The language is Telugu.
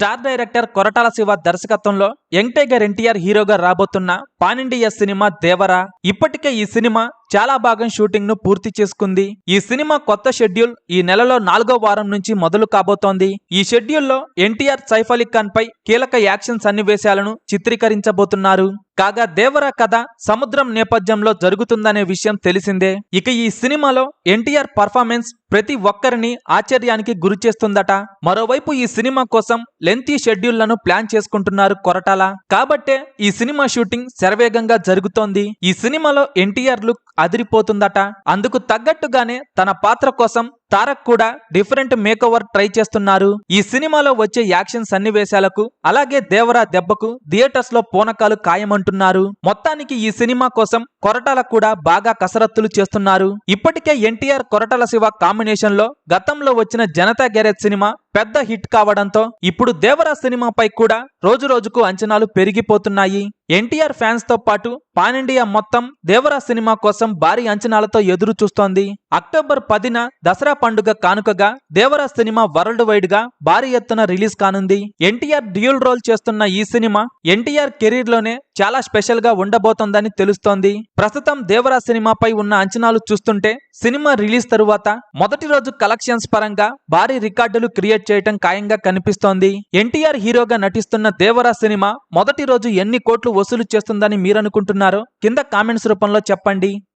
స్టార్ డైరెక్టర్ కొరటాల శివ దర్శకత్వంలో యంగ్ టైగర్ ఎన్టీఆర్ హీరోగా రాబోతున్న పాన్ ఇండియా సినిమా దేవరా. ఇప్పటికే ఈ సినిమా చాలా భాగం షూటింగ్ను పూర్తి చేసుకుంది. ఈ సినిమా కొత్త షెడ్యూల్ ఈ నెలలో నాలుగో వారం నుంచి మొదలు కాబోతోంది. ఈ షెడ్యూల్లో ఎన్టీఆర్ సైఫ్ అలీ ఖాన్ పై కీలక యాక్షన్ సన్నివేశాలను చిత్రీకరించబోతున్నారు. కాగా దేవర కథ సముద్రం నేపథ్యంలో జరుగుతుందనే విషయం తెలిసిందే. ఇక ఈ సినిమాలో ఎన్టీఆర్ పర్ఫార్మెన్స్ ప్రతి ఒక్కరిని ఆశ్చర్యానికి గురి చేస్తుందట. మరోవైపు ఈ సినిమా కోసం లెంతీ షెడ్యూళ్ళను ప్లాన్ చేసుకుంటున్నారు కొరటాల. కాబట్టే ఈ సినిమా షూటింగ్ శరవేగంగా జరుగుతోంది. ఈ సినిమాలో ఎన్టీఆర్ లుక్ అదిరిపోతుందట. అందుకు తగ్గట్టుగానే తన పాత్ర కోసం తారక్ కూడా డిఫరెంట్ మేకోవర్ ట్రై చేస్తున్నారు. ఈ సినిమాలో వచ్చే యాక్షన్ సన్నివేశాలకు అలాగే దేవరా దెబ్బకు థియేటర్స్లో పూనకాలు ఖాయమంటున్నారు. మొత్తానికి ఈ సినిమా కోసం కొరటాల కూడా బాగా కసరత్తులు చేస్తున్నారు. ఇప్పటికే ఎన్టీఆర్ కొరటాల శివ కాంబినేషన్లో గతంలో వచ్చిన జనతా గ్యారేజ్ సినిమా పెద్ద హిట్ కావడంతో ఇప్పుడు దేవరా సినిమాపై కూడా రోజు రోజుకు అంచనాలు పెరిగిపోతున్నాయి. ఎన్టీఆర్ ఫ్యాన్స్తో పాటు పానిండియా మొత్తం దేవరా సినిమా కోసం భారీ అంచనాలతో ఎదురు చూస్తోంది అక్టోబర్ పదిన దసరా పండుగ కానుకగా దేవరా సినిమా వరల్డ్ వైడ్గా భారీ ఎత్తున రిలీజ్ కానుంది. ఎన్టీఆర్ డ్యూల్ రోల్ చేస్తున్న ఈ సినిమా ఎన్టీఆర్ కెరీర్లోనే చాలా స్పెషల్గా ఉండబోతోందని తెలుస్తోంది. ప్రస్తుతం దేవరా సినిమాపై ఉన్న అంచనాలు చూస్తుంటే సినిమా రిలీజ్ తరువాత మొదటి రోజు కలెక్షన్స్ పరంగా భారీ రికార్డులు క్రియేట్ చేయటం ఖాయంగా కనిపిస్తోంది. ఎన్టీఆర్ హీరోగా నటిస్తున్న దేవరా సినిమా మొదటి రోజు ఎన్ని కోట్లు వసూలు చేస్తుందని మీరనుకుంటున్నారో కింద కామెంట్స్ రూపంలో చెప్పండి.